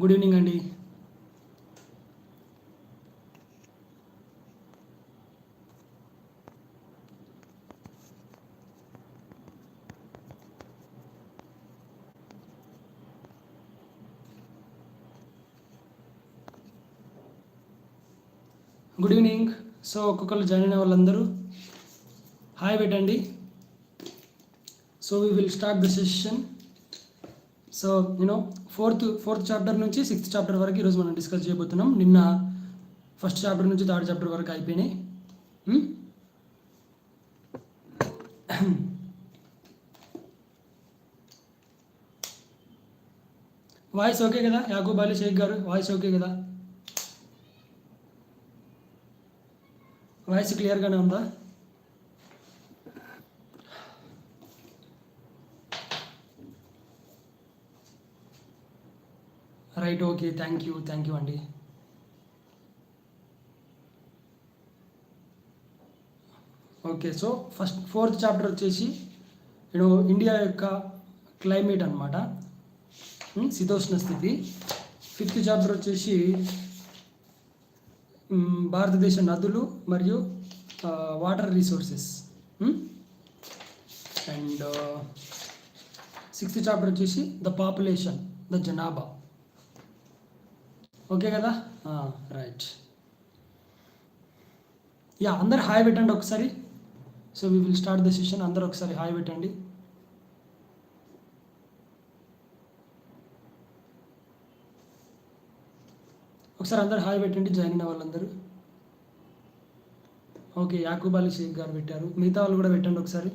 Good evening అండి. Good evening. So ఒక్కొక్కరు join అయిన వాళ్ళందరూ హాయ్ పెట్టండి. So we will start the session. So you know fourth fourth chapter నుంచి sixth chapter వరకు ఈరోజు మనం డిస్కస్ చేయబోతున్నాం. నిన్న ఫస్ట్ చాప్టర్ నుంచి థర్డ్ చాప్టర్ వరకు అయిపోయినాయి. Hmm? వాయిస్ ఓకే కదా? యాకూబ్ అలీ షేక్ గారు వాయిస్ ఓకే కదా? వాయిస్ క్లియర్గానే ఉందా? Right okay thank you thank you అండి okay so first fourth chapter వచ్చేసి నేను ఇండియా యొక్క క్లైమేట్ అనమాట శీతోష్ణ స్థితి. ఫిఫ్త్ చాప్టర్ వచ్చేసి భారతదేశ నదులు మరియు water resources and sixth chapter వచ్చేసి ద పాపులేషన్ ద జనాభా ఓకే కదా? రైట్ యా అందరు హాయ్ పెట్టండి ఒకసారి. So we will start the session అందరు ఒకసారి హాయ్ పెట్టండి. ఒకసారి అందరు హాయ్ పెట్టండి జాయిన్ అయిన వాళ్ళందరూ. ఓకే యాకూబ్ అలీ షేక్ గారు పెట్టారు. మిగతా వాళ్ళు కూడా పెట్టండి ఒకసారి.